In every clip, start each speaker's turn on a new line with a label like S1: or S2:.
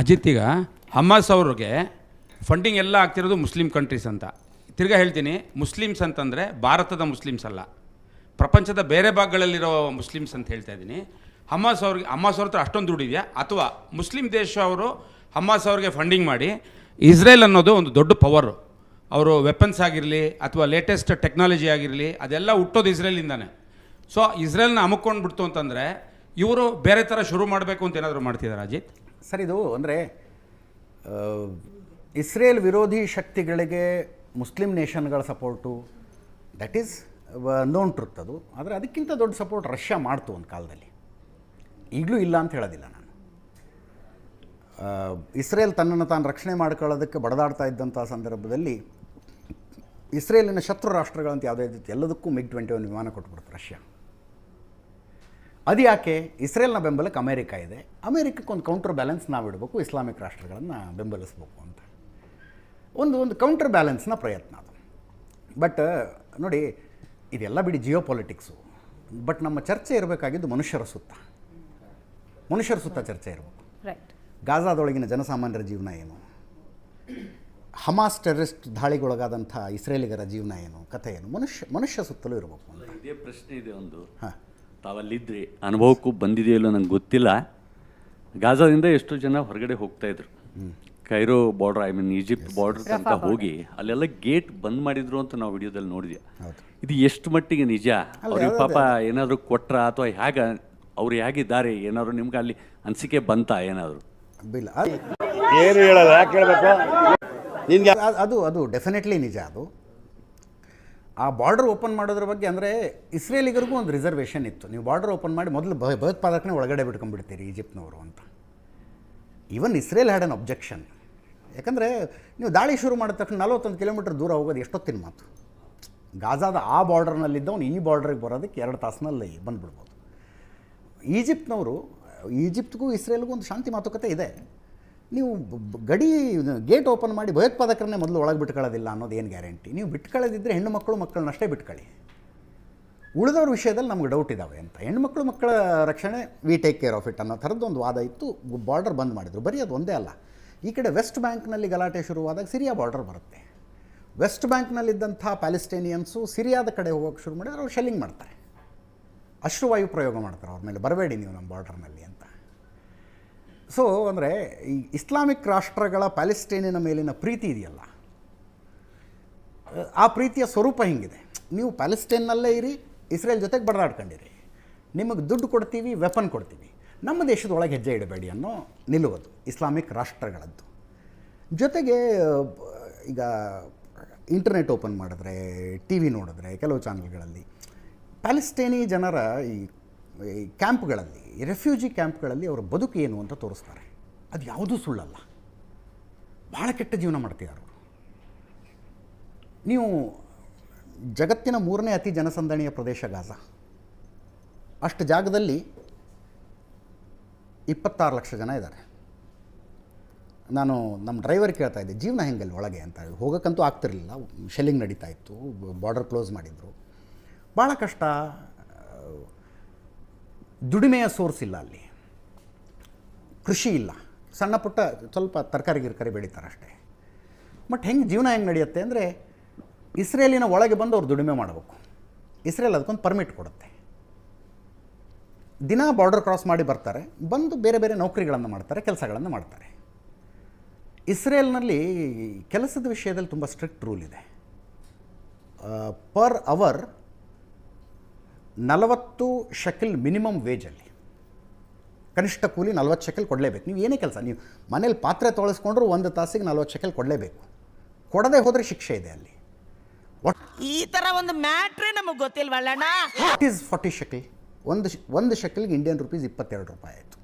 S1: ಅಜಿತ್ ಈಗ ಹಮಾಸ್ ಅವ್ರಿಗೆ ಫಂಡಿಂಗ್ ಎಲ್ಲ ಆಗ್ತಿರೋದು ಮುಸ್ಲಿಂ ಕಂಟ್ರೀಸ್ ಅಂತ. ತಿರ್ಗಾ ಹೇಳ್ತೀನಿ, ಮುಸ್ಲಿಮ್ಸ್ ಅಂತಂದರೆ ಭಾರತದ ಮುಸ್ಲಿಮ್ಸ್ ಅಲ್ಲ. ಪ್ರಪಂಚದ ಬೇರೆ ಭಾಗಗಳಲ್ಲಿರೋ ಮುಸ್ಲಿಮ್ಸ್ ಅಂತ ಹೇಳ್ತಾ ಇದ್ದೀನಿ. ಹಮಾಸ್ ಅವ್ರಿಗೆ ಹಮಾಸ್ ಅವ್ರ ಹತ್ರ ಅಷ್ಟೊಂದು ದುಡ್ಡಿದೆಯಾ ಅಥವಾ ಮುಸ್ಲಿಂ ದೇಶ ಅವರು ಹಮಾಸ್ ಅವ್ರಿಗೆ ಫಂಡಿಂಗ್ ಮಾಡಿ, ಇಸ್ರೇಲ್ ಅನ್ನೋದು ಒಂದು ದೊಡ್ಡ ಪವರು ಅವರು ವೆಪನ್ಸ್ ಆಗಿರಲಿ ಅಥವಾ ಲೇಟೆಸ್ಟ್ ಟೆಕ್ನಾಲಜಿ ಆಗಿರಲಿ, ಅದೆಲ್ಲ ಹುಟ್ಟೋದು ಇಸ್ರೇಲಿಂದಾನೆ. ಸೊ ಇಸ್ರೇಲ್ನ ಅಮ್ಕೊಂಡ್ಬಿಡ್ತು ಅಂತಂದರೆ ಇವರು ಬೇರೆ ಥರ ಶುರು ಮಾಡಬೇಕು ಅಂತ ಏನಾದರೂ ಮಾಡ್ತಿದ್ದಾರೆ ಅಜಿತ್?
S2: ಸರ್, ಇದು ಅಂದರೆ ಇಸ್ರೇಲ್ ವಿರೋಧಿ ಶಕ್ತಿಗಳಿಗೆ Muslim ನೇಷನ್ಗಳ support that is known truth ಅದು. ಆದರೆ ಅದಕ್ಕಿಂತ ದೊಡ್ಡ ಸಪೋರ್ಟ್ ರಷ್ಯಾ ಮಾಡ್ತು ಒಂದು ಕಾಲದಲ್ಲಿ. ಈಗಲೂ ಇಲ್ಲ ಅಂತ ಹೇಳೋದಿಲ್ಲ ನಾನು. ಇಸ್ರೇಲ್ ತನ್ನನ್ನು ತಾನು ರಕ್ಷಣೆ ಮಾಡ್ಕೊಳ್ಳೋದಕ್ಕೆ ಬಡದಾಡ್ತಾ ಇದ್ದಂಥ ಸಂದರ್ಭದಲ್ಲಿ ಇಸ್ರೇಲಿನ ಶತ್ರು ರಾಷ್ಟ್ರಗಳಂತ ಯಾವುದೇ ಎಲ್ಲದಕ್ಕೂ ಮಿಗ್ ಟ್ವೆಂಟಿ ಒನ್ ವಿಮಾನ ಕೊಟ್ಬಿಡ್ತು ರಷ್ಯಾ. ಅದು ಯಾಕೆ? ಇಸ್ರೇಲ್ನ ಬೆಂಬಲಕ್ಕೆ ಅಮೇರಿಕ ಇದೆ. ಅಮೇರಿಕಕ್ಕೆ ಒಂದು ಕೌಂಟರ್ ಬ್ಯಾಲೆನ್ಸ್ ನಾವು ಇಡಬೇಕು ಇಸ್ಲಾಮಿಕ್ ರಾಷ್ಟ್ರಗಳನ್ನು ಬೆಂಬಲಿಸಬೇಕು ಅಂತ. ಒಂದು ಒಂದು ಕೌಂಟರ್ ಬ್ಯಾಲೆನ್ಸ್ನ ಪ್ರಯತ್ನ ಅದು. ಬಟ್ ನೋಡಿ ಇದೆಲ್ಲ ಬಿಡಿ ಜಿಯೋ ಪೊಲಿಟಿಕ್ಸು ಬಟ್ ನಮ್ಮ ಚರ್ಚೆ ಇರಬೇಕಾಗಿದ್ದು ಮನುಷ್ಯರ ಸುತ್ತ. ಮನುಷ್ಯರ ಸುತ್ತ ಚರ್ಚೆ ಇರಬೇಕು.
S3: ರೈಟ್
S2: ಗಾಜಾದೊಳಗಿನ ಜನಸಾಮಾನ್ಯರ ಜೀವನ ಏನು? ಹಮಾಸ್ ಟೆರರಿಸ್ಟ್ ದಾಳಿಗೊಳಗಾದಂಥ ಇಸ್ರೇಲಿಗರ ಜೀವನ ಏನು? ಕಥೆ ಏನು? ಮನುಷ್ಯ ಮನುಷ್ಯ ಸುತ್ತಲೂ ಇರಬೇಕು
S4: ಇದೇ ಪ್ರಶ್ನೆ ಇದೆ ಒಂದು.
S2: ಹಾಂ.
S4: ತಾವಲ್ಲಿದ್ರಿ. ಅನುಭವಕ್ಕೂ ಬಂದಿದೆಯಲ್ಲೋ ನಂಗೆ ಗೊತ್ತಿಲ್ಲ. ಗಾಜಾದಿಂದ ಎಷ್ಟೋ ಜನ ಹೊರಗಡೆ ಹೋಗ್ತಾ ಇದ್ರು. Cairo border I mean Egypt border ತನಕ ಹೋಗಿ ಅಲ್ಲೆಲ್ಲ ಗೇಟ್ ಬಂದ್ ಮಾಡಿದ್ರು ಅಂತ ನಾವು ವಿಡಿಯೋದಲ್ಲಿ ನೋಡಿದ್ವಿ ಇದು ಎಷ್ಟು ಮಟ್ಟಿಗೆ ನಿಜ? ಅವ್ರಿಗೆ ಪಾಪ ಏನಾದರೂ ಕೊಟ್ರ ಅಥವಾ ಹೇಗ? ಅವ್ರು ಹೇಗಿದ್ದಾರೆ? ಏನಾದ್ರು ನಿಮ್ಗೆ ಅಲ್ಲಿ ಅನಿಸಿಕೆ ಬಂತಾ ಏನಾದರೂ?
S5: ಏನು ಹೇಳಲ್ಲ ಯಾಕೆ ಹೇಳಬೇಕು? ನಿನ್ಗೆ
S2: ಅದು ಅದು ಡೆಫಿನೆಟ್ಲಿ ನಿಜ ಅದು. ಆ ಬಾರ್ಡರ್ ಓಪನ್ ಮಾಡೋದ್ರ ಬಗ್ಗೆ ಅಂದರೆ ಇಸ್ರೇಲಿಗರಿಗೂ ಒಂದು ರಿಸರ್ವೇಷನ್ ಇತ್ತು. ನೀವು ಬಾರ್ಡರ್ ಓಪನ್ ಮಾಡಿ ಮೊದಲು ಭಯ ಭಯೋತ್ಪಾದಕನೇ ಒಳಗಡೆ ಬಿಟ್ಕೊಂಡ್ಬಿಡ್ತೀರಿ ಈಜಿಪ್ಟ್ನವರು ಅಂತ. Even Israel had an objection ಯಾಕಂದರೆ ನೀವು ದಾಳಿ ಶುರು ಮಾಡಿದ ತಕ್ಷಣ ನಲವತ್ತೊಂದು ಕಿಲೋಮೀಟರ್ ದೂರ ಹೋಗೋದು ಎಷ್ಟೊತ್ತಿನ ಮಾತು? ಗಾಜಾದ ಆ ಬಾರ್ಡರ್ನಲ್ಲಿದ್ದವನು ಈ ಬಾರ್ಡ್ರಿಗೆ ಬರೋದಕ್ಕೆ ಎರಡು ತಾಸಿನಲ್ಲಿ ಬಂದುಬಿಡ್ಬೋದು. ಈಜಿಪ್ಟ್ನವರು, ಈಜಿಪ್ಟ್ಗೂ ಇಸ್ರೇಲ್ಗೂ ಒಂದು ಶಾಂತಿ ಮಾತುಕತೆ ಇದೆ. ನೀವು ಗಡಿ ಗೇಟ್ ಓಪನ್ ಮಾಡಿ ಭಯೋತ್ಪಾದಕರನ್ನೇ ಮೊದಲು ಒಳಗೆ ಬಿಟ್ಕೊಳ್ಳೋದಿಲ್ಲ ಅನ್ನೋದು ಏನು ಗ್ಯಾರಂಟಿ? ನೀವು ಬಿಟ್ಕೊಳ್ಳೋದಿದ್ದರೆ ಹೆಣ್ಣು ಮಕ್ಕಳು ಮಕ್ಕಳನ್ನಷ್ಟೇ ಬಿಟ್ಕೊಳ್ಳಿ. ಉಳಿದವ್ರ ವಿಷಯದಲ್ಲಿ ನಮ್ಗೆ ಡೌಟ್ ಇದ್ದಾವೆ ಅಂತ. ಹೆಣ್ಮಕ್ಳು ಮಕ್ಕಳ ರಕ್ಷಣೆ we take care of it ಅನ್ನೋ ಥರದ್ದು ಒಂದು ವಾದ ಇತ್ತು. ಬಾರ್ಡರ್ ಬಂದ್ ಮಾಡಿದ್ರು. ಬರೀ ಅದು ಒಂದೇ ಅಲ್ಲ. ಈ ಕಡೆ ವೆಸ್ಟ್ ಬ್ಯಾಂಕ್ನಲ್ಲಿ ಗಲಾಟೆ ಶುರುವಾದಾಗ ಸಿರಿಯಾ ಬಾರ್ಡರ್ ಬರುತ್ತೆ. ವೆಸ್ಟ್ ಬ್ಯಾಂಕ್ನಲ್ಲಿದ್ದಂಥ ಪ್ಯಾಲೆಸ್ಟೇನಿಯನ್ಸು ಸಿರಿಯಾದ ಕಡೆ ಹೋಗೋಕೆ ಶುರು ಮಾಡಿದ್ರೆ ಅವ್ರು ಶೆಲ್ಲಿಂಗ್ ಮಾಡ್ತಾರೆ. ಅಶ್ರುವಾಯು ಪ್ರಯೋಗ ಮಾಡ್ತಾರೆ ಅವ್ರ ಮೇಲೆ. ಬರಬೇಡಿ ನೀವು ನಮ್ಮ ಬಾರ್ಡರ್ನಲ್ಲಿ ಸೊ ಅಂದರೆ ಈ ಇಸ್ಲಾಮಿಕ್ ರಾಷ್ಟ್ರಗಳ ಪ್ಯಾಲೆಸ್ಟೈನಿನ ಮೇಲಿನ ಪ್ರೀತಿ ಇದೆಯಲ್ಲ? ಆ ಪ್ರೀತಿಯ ಸ್ವರೂಪ ಹಿಂಗಿದೆ? ನೀವು ಪ್ಯಾಲೆಸ್ಟೈನ್ನಲ್ಲೇ ಇರಿ, ಇಸ್ರೇಲ್ ಜೊತೆಗೆ ಬಡದಾಡ್ಕೊಂಡಿರಿ. ನಿಮಗೆ ದುಡ್ಡು ಕೊಡ್ತೀವಿ ವೆಪನ್ ಕೊಡ್ತೀವಿ. ನಮ್ಮ ದೇಶದೊಳಗೆ ಹೆಜ್ಜೆ ಇಡಬೇಡಿ ಅನ್ನೋ ನಿಲ್ಲುವುದು ಇಸ್ಲಾಮಿಕ್ ರಾಷ್ಟ್ರಗಳದ್ದು. ಜೊತೆಗೆ, ಈಗ ಇಂಟರ್ನೆಟ್ ಓಪನ್ ಮಾಡಿದ್ರೆ ಟಿ ವಿ ನೋಡಿದ್ರೆ, ಕೆಲವು ಚಾನಲ್ಗಳಲ್ಲಿ ಪ್ಯಾಲೆಸ್ಟೈನಿ ಜನರ ಈ ಈ ಕ್ಯಾಂಪ್ಗಳಲ್ಲಿ ರೆಫ್ಯೂಜಿ ಕ್ಯಾಂಪ್ಗಳಲ್ಲಿ ಅವರ ಬದುಕು ಏನು ಅಂತ ತೋರಿಸ್ತಾರೆ. ಅದು ಯಾವುದೂ ಸುಳ್ಳಲ್ಲ. ಭಾಳ ಕೆಟ್ಟ ಜೀವನ ಮಾಡ್ತಿದ್ದಾರೆ ಅವರು. ನೀವು ಜಗತ್ತಿನ ಮೂರನೇ ಅತಿ ಜನಸಂದಣಿಯ ಪ್ರದೇಶ ಗಾಜಾ. ಅಷ್ಟು ಜಾಗದಲ್ಲಿ ಇಪ್ಪತ್ತಾರು ಲಕ್ಷ ಜನ ಇದ್ದಾರೆ. ನಾನು ನಮ್ಮ ಡ್ರೈವರ್ ಕೇಳ್ತಾ ಇದ್ದೆ, ಜೀವನ ಹೆಂಗಲ್ಲಿ ಒಳಗೆ ಅಂತ. ಹೋಗೋಕ್ಕಂತೂ ಆಗ್ತಿರಲಿಲ್ಲ. ಶೆಲ್ಲಿಂಗ್ ನಡೀತಾ ಇತ್ತು ಬಾರ್ಡರ್ ಕ್ಲೋಸ್ ಮಾಡಿದರು. ಭಾಳ ಕಷ್ಟ. ದುಡಿಮೆಯ ಸೋರ್ಸ್ ಇಲ್ಲ ಅಲ್ಲಿ. ಕೃಷಿ ಇಲ್ಲ. ಸಣ್ಣ ಪುಟ್ಟ ಸ್ವಲ್ಪ ತರಕಾರಿ ಗಿರ್ಕಾರಿ ಬೆಳೀತಾರೆ ಅಷ್ಟೇ. ಬಟ್ ಹೆಂಗೆ ಜೀವನ ಹೆಂಗೆ ನಡೆಯುತ್ತೆ ಅಂದರೆ ಇಸ್ರೇಲಿನ ಒಳಗೆ ಬಂದು ಅವ್ರು ದುಡಿಮೆ ಮಾಡಬೇಕು. ಇಸ್ರೇಲ್ ಅದಕ್ಕೊಂದು ಪರ್ಮಿಟ್ ಕೊಡುತ್ತೆ. ದಿನ ಬಾರ್ಡರ್ ಕ್ರಾಸ್ ಮಾಡಿ ಬರ್ತಾರೆ. ಬಂದು ಬೇರೆ ಬೇರೆ ನೌಕರಿಗಳನ್ನು ಮಾಡ್ತಾರೆ, ಕೆಲಸಗಳನ್ನು ಮಾಡ್ತಾರೆ. ಇಸ್ರೇಲ್ನಲ್ಲಿ ಕೆಲಸದ ವಿಷಯದಲ್ಲಿ ತುಂಬ ಸ್ಟ್ರಿಕ್ಟ್ ರೂಲ್ ಇದೆ. ಪರ್ ಅವರ್ ನಲವತ್ತು ಶೆಕೆಲ್ ಮಿನಿಮಮ್ ವೇಜಲ್ಲಿ. ಕನಿಷ್ಠ ಕೂಲಿ ನಲ್ವತ್ತು ಶಕಲ್ ಕೊಡಲೇಬೇಕು. ನೀವು ಏನೇ ಕೆಲಸ ನೀವು ಮನೇಲಿ ಪಾತ್ರೆ ತೊಳಸ್ಕೊಂಡ್ರು ಒಂದು ತಾಸಿಗೆ ನಲ್ವತ್ತು ಶೆಕೆಲ್ ಕೊಡಲೇಬೇಕು. ಕೊಡದೆ ಹೋದರೆ ಶಿಕ್ಷೆ ಇದೆ ಅಲ್ಲಿ.
S6: ಈ ಥರ ಒಂದು ಮ್ಯಾಟ್ರೇ ನಮಗೆ ಗೊತ್ತಿಲ್ವಲ್ಲಣ್ಣ
S2: ವಾಟ್ ಈಸ್ ಫಾರ್ಟಿ ಶೆಕೆಲ್? ಒಂದು ಒಂದು ಶೆಕೆಲ್ಗೆ ಇಂಡಿಯನ್ ರುಪೀಸ್ ಇಪ್ಪತ್ತೆರಡು ರೂಪಾಯಿ ಆಯಿತು.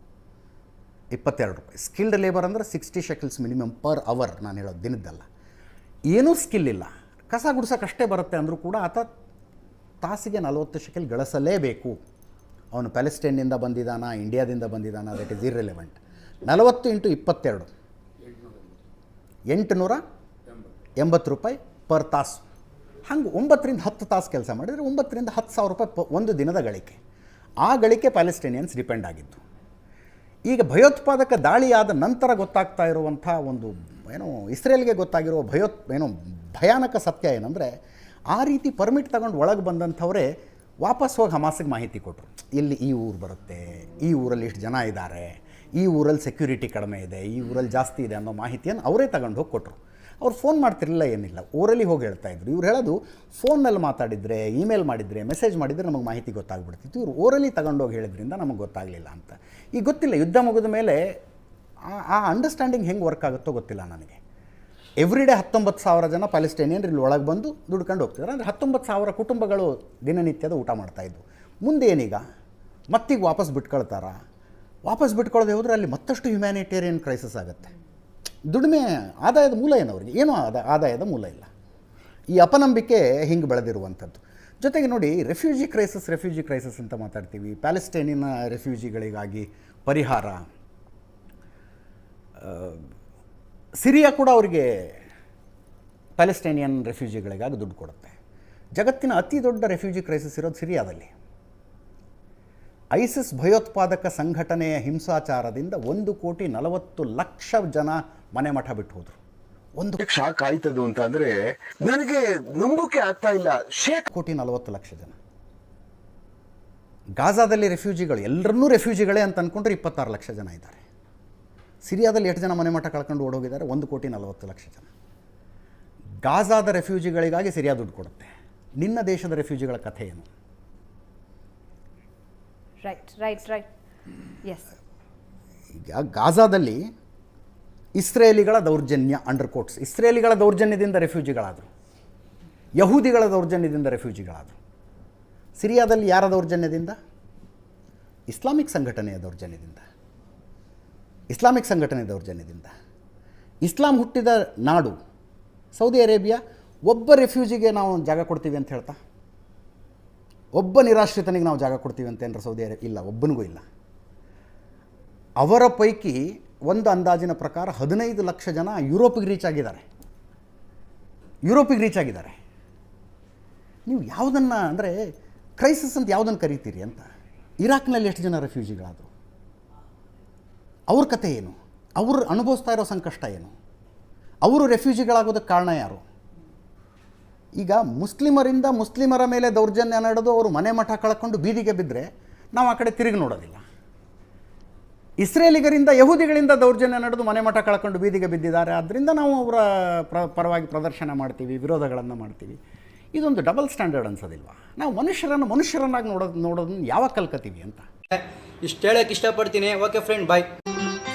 S2: ಇಪ್ಪತ್ತೆರಡು ರೂಪಾಯಿ. ಸ್ಕಿಲ್ಡ್ ಲೇಬರ್ ಅಂದರೆ sixty shekels minimum per hour ನಾನು ಹೇಳೋದು ದಿನದ್ದಲ್ಲ. ಏನೂ ಸ್ಕಿಲ್ ಇಲ್ಲ. ಕಸ ಗುಡ್ಸೋಕ್ಕಷ್ಟೇ ಬರುತ್ತೆ ಅಂದರೂ ಕೂಡ ಆತ ತಾಸಿಗೆ ನಲವತ್ತು ಶೆಕೆಲ್ ಗಳಿಸಲೇಬೇಕು. ಅವನು ಪ್ಯಾಲೆಸ್ಟೈನಿಂದ ಬಂದಿದ್ದಾನ, ಇಂಡಿಯಾದಿಂದ ಬಂದಿದ್ದಾನ ದಟ್ ಇಸ್ ಇರ್ರೆಲೆವೆಂಟ್ ನಲವತ್ತು ಇಂಟು ಇಪ್ಪತ್ತೆರಡು. ಎಂಟುನೂರ ಎಂಬತ್ತು ರೂಪಾಯಿ ಪರ್ ತಾಸು. ಹಂಗೆ ಒಂಬತ್ತರಿಂದ ಹತ್ತು ತಾಸು ಕೆಲಸ ಮಾಡಿದರೆ ಒಂಬತ್ತರಿಂದ ಹತ್ತು ಸಾವಿರ ರೂಪಾಯಿ ಪ ಒಂದು ದಿನದ ಗಳಿಕೆ. ಆ ಗಳಿಕೆ ಪ್ಯಾಲೆಸ್ಟೈನಿಯನ್ಸ್ ಡಿಪೆಂಡ್ ಆಗಿದ್ದು. ಈಗ ಭಯೋತ್ಪಾದಕ ದಾಳಿಯಾದ ನಂತರ ಗೊತ್ತಾಗ್ತಾ ಇರುವಂಥ ಒಂದು ಏನೋ ಇಸ್ರೇಲ್ಗೆ ಗೊತ್ತಾಗಿರುವ ಭಯೋತ್ ಏನೋ ಭಯಾನಕ ಸತ್ಯ ಏನಂದರೆ ಆ ರೀತಿ ಪರ್ಮಿಟ್ ತಗೊಂಡು ಒಳಗೆ ಬಂದಂಥವರೇ ವಾಪಸ್ ಹೋಗಿ ಹಮಾಸಿಗೆ ಮಾಹಿತಿ ಕೊಟ್ಟರು ಇಲ್ಲಿ ಈ ಊರು ಬರುತ್ತೆ? ಈ ಊರಲ್ಲಿ ಇಷ್ಟು ಜನ ಇದ್ದಾರೆ ಈ ಊರಲ್ಲಿ ಸೆಕ್ಯೂರಿಟಿ ಕಡಿಮೆ ಇದೆ? ಈ ಊರಲ್ಲಿ ಜಾಸ್ತಿ ಇದೆ ಅನ್ನೋ ಮಾಹಿತಿಯನ್ನು ಅವರೇ ತಗೊಂಡು ಹೋಗಿ ಕೊಟ್ಟರು ಅವ್ರು ಫೋನ್ ಮಾಡ್ತಿರಲಿಲ್ಲ, ಏನಿಲ್ಲ. ಊರಲ್ಲಿ ಹೋಗಿ ಹೇಳ್ತಾ ಇದ್ರು. ಇವ್ರು ಹೇಳೋದು ಫೋನಲ್ಲಿ ಮಾತಾಡಿದರೆ ಇಮೇಲ್ ಮಾಡಿದರೆ ಮೆಸೇಜ್ ಮಾಡಿದರೆ ನಮಗೆ ಮಾಹಿತಿ ಗೊತ್ತಾಗ್ಬಿಡ್ತಿತ್ತು. ಇವ್ರು ಊರಲ್ಲಿ ತಗೊಂಡೋಗಿ ಹೇಳಿದ್ರಿಂದ ನಮಗೆ ಗೊತ್ತಾಗಲಿಲ್ಲ ಅಂತ. ಈಗ ಗೊತ್ತಿಲ್ಲ, ಯುದ್ಧ ಮುಗಿದ ಮೇಲೆ ಆ ಅಂಡರ್ಸ್ಟ್ಯಾಂಡಿಂಗ್ ಹೆಂಗೆ ವರ್ಕ್ ಆಗುತ್ತೋ ಗೊತ್ತಿಲ್ಲ ನನಗೆ. ಎವ್ರಿ ಡೇ ಹತ್ತೊಂಬತ್ತು ಸಾವಿರ ಜನ ಪ್ಯಾಲೆಸ್ಟೈನಿಯನ್ ಇಲ್ಲಿ ಒಳಗೆ ಬಂದು ದುಡ್ಕೊಂಡು ಹೋಗ್ತಿದ್ದಾರೆ ಅಂದರೆ ಹತ್ತೊಂಬತ್ತು ಸಾವಿರ ಕುಟುಂಬಗಳು ದಿನನಿತ್ಯದ ಊಟ ಮಾಡ್ತಾಯಿದ್ವು ಮುಂದೆ ಏನೀಗ? ಮತ್ತೀಗ ವಾಪಸ್ ಬಿಟ್ಕೊಳ್ತಾರ? ವಾಪಸ್ ಬಿಟ್ಕೊಳ್ಳದೆ ಹೋದರೆ ಅಲ್ಲಿ ಮತ್ತಷ್ಟು ಹ್ಯುಮ್ಯಾನಿಟೇರಿಯನ್ ಕ್ರೈಸಿಸ್ ಆಗುತ್ತೆ. ದುಡಿಮೆ, ಆದಾಯದ ಮೂಲ ಏನು ಅವ್ರಿಗೆ? ಏನೂ ಆದ, ಆದಾಯದ ಮೂಲ ಇಲ್ಲ. ಈ ಅಪನಂಬಿಕೆ ಹಿಂಗೆ ಬೆಳೆದಿರುವಂಥದ್ದು. ಜೊತೆಗೆ ನೋಡಿ ರೆಫ್ಯೂಜಿ ಕ್ರೈಸಿಸ್ ರೆಫ್ಯೂಜಿ ಕ್ರೈಸಿಸ್ ಅಂತ ಮಾತಾಡ್ತೀವಿ. ಪ್ಯಾಲೆಸ್ಟೈನಿನ ರೆಫ್ಯೂಜಿಗಳಿಗಾಗಿ ಪರಿಹಾರ. ಸಿರಿಯಾ ಕೂಡ ಅವರಿಗೆ ಪ್ಯಾಲೆಸ್ಟೈನಿಯನ್ ರೆಫ್ಯೂಜಿಗಳಿಗಾಗಿ ದುಡ್ಡು ಕೊಡುತ್ತೆ. ಜಗತ್ತಿನ ಅತಿ ದೊಡ್ಡ ರೆಫ್ಯೂಜಿ ಕ್ರೈಸಿಸ್ ಇರೋದು ಸಿರಿಯಾದಲ್ಲಿ. ಐಸಿಸ್ ಭಯೋತ್ಪಾದಕ ಸಂಘಟನೆಯ ಹಿಂಸಾಚಾರದಿಂದ ಒಂದು ಕೋಟಿ ನಲವತ್ತು ಲಕ್ಷ ಜನ ಮನೆ ಮಠ ಬಿಟ್ಟು ಹೋದರು ಒಂದು
S3: ಶಾಕ್ ಆಯ್ತದು ಅಂತ ಅಂದ್ರೆ ನನಗೆ ನಂಬಿಕೆ ಆಗ್ತಾ ಇಲ್ಲ. ಶೇಕ್
S2: ಕೋಟಿ ನಲವತ್ತು ಲಕ್ಷ ಜನ. ಗಾಜಾದಲ್ಲಿ ರೆಫ್ಯೂಜಿಗಳು ಎಲ್ಲರನ್ನೂ ರೆಫ್ಯೂಜಿಗಳೇ ಅಂತ ಅನ್ಕೊಂಡ್ರೆ ಇಪ್ಪತ್ತಾರು ಲಕ್ಷ ಜನ ಇದ್ದಾರೆ. ಸಿರಿಯಾದಲ್ಲಿ ಎಷ್ಟು ಜನ ಮನೆ ಮಠ ಕಳ್ಕೊಂಡು ಓಡೋಗಿದ್ದಾರೆ? ಒಂದು ಕೋಟಿ ನಲವತ್ತು ಲಕ್ಷ ಜನ. ಗಾಜಾದ ರೆಫ್ಯೂಜಿಗಳಿಗಾಗಿ ಸಿರಿಯಾ ದುಡ್ಡು ಕೊಡುತ್ತೆ. ನಿನ್ನ ದೇಶದ ರೆಫ್ಯೂಜಿಗಳ ಕಥೆ ಏನು?
S7: ರೈಟ್ ರೈಟ್ ರೈಟ್ ಎಸ್
S2: ಈಗ ಗಾಜಾದಲ್ಲಿ ಇಸ್ರೇಲಿಗಳ ದೌರ್ಜನ್ಯ ಅಂಡರ್ ಕೋಟ್ಸ್ ಇಸ್ರೇಲಿಗಳ ದೌರ್ಜನ್ಯದಿಂದ ರೆಫ್ಯೂಜಿಗಳಾದರು. ಯಹೂದಿಗಳ ದೌರ್ಜನ್ಯದಿಂದ ರೆಫ್ಯೂಜಿಗಳಾದರು. ಸಿರಿಯಾದಲ್ಲಿ ಯಾರ ದೌರ್ಜನ್ಯದಿಂದ? ಇಸ್ಲಾಮಿಕ್ ಸಂಘಟನೆಯ ದೌರ್ಜನ್ಯದಿಂದ. ಇಸ್ಲಾಮಿಕ್ ಸಂಘಟನೆ ದೌರ್ಜನ್ಯದಿಂದ. ಇಸ್ಲಾಂ ಹುಟ್ಟಿದ ನಾಡು, ಸೌದಿ ಅರೇಬಿಯಾ, ಒಬ್ಬ ರೆಫ್ಯೂಜಿಗೆ ನಾವು ಜಾಗ ಕೊಡ್ತೀವಿ ಅಂತ ಹೇಳ್ತಾ? ಒಬ್ಬ ನಿರಾಶ್ರಿತನಿಗೆ ನಾವು ಜಾಗ ಕೊಡ್ತೀವಿ ಅಂತ ಏನಾರ ಸೌದಿ ಅರೇಬಿಯಾ ಇಲ್ಲ, ಒಬ್ಬನಿಗೂ ಇಲ್ಲ. ಅವರ ಪೈಕಿ ಒಂದು ಅಂದಾಜಿನ ಪ್ರಕಾರ ಹದಿನೈದು ಲಕ್ಷ ಜನ ಯುರೋಪಿಗೆ ರೀಚ್ ಆಗಿದ್ದಾರೆ. ಯುರೋಪಿಗೆ ರೀಚ್ ಆಗಿದ್ದಾರೆ. ನೀವು ಯಾವುದನ್ನು ಅಂದರೆ ಕ್ರೈಸಿಸ್ ಅಂತ ಯಾವುದನ್ನು ಕರಿತೀರಿ ಅಂತ? ಇರಾಕ್ನಲ್ಲಿ ಎಷ್ಟು ಜನ ರೆಫ್ಯೂಜಿಗಳಾದರು? ಅವ್ರ ಕತೆ ಏನು? ಅವರು ಅನುಭವಿಸ್ತಾ ಇರೋ ಸಂಕಷ್ಟ ಏನು? ಅವರು ರೆಫ್ಯೂಜಿಗಳಾಗೋದಕ್ಕೆ ಕಾರಣ ಯಾರು? ಈಗ ಮುಸ್ಲಿಮರಿಂದ ಮುಸ್ಲಿಮರ ಮೇಲೆ ದೌರ್ಜನ್ಯ ನಡೆದು ಅವರು ಮನೆ ಮಠ ಕಳ್ಕೊಂಡು ಬೀದಿಗೆ ಬಿದ್ದರೆ ನಾವು ಆ ಕಡೆ ತಿರುಗಿ ನೋಡೋದಿಲ್ಲ. ಇಸ್ರೇಲಿಗರಿಂದ ಯಹೂದಿಗಳಿಂದ ದೌರ್ಜನ್ಯ ನಡೆದು ಮನೆ ಮಠ ಕಳ್ಕೊಂಡು ಬೀದಿಗೆ ಬಿದ್ದಿದ್ದಾರೆ. ಆದ್ದರಿಂದ ನಾವು ಅವರ ಪ್ರ, ಪರವಾಗಿ ಪ್ರದರ್ಶನ ಮಾಡ್ತೀವಿ, ವಿರೋಧಗಳನ್ನು ಮಾಡ್ತೀವಿ. ಇದೊಂದು ಡಬಲ್ ಸ್ಟ್ಯಾಂಡರ್ಡ್ ಅನ್ಸೋದಿಲ್ವಾ? ನಾವು ಮನುಷ್ಯರನ್ನು ಮನುಷ್ಯರನ್ನಾಗಿ ನೋಡೋದು, ನೋಡೋದನ್ನ ಯಾವಾಗ ಕಲ್ಕತ್ತೀವಿ ಅಂತ?
S8: ಇಷ್ಟು ಹೇಳಕ್ಕೆ ಇಷ್ಟಪಡ್ತೀನಿ. Okay friend bye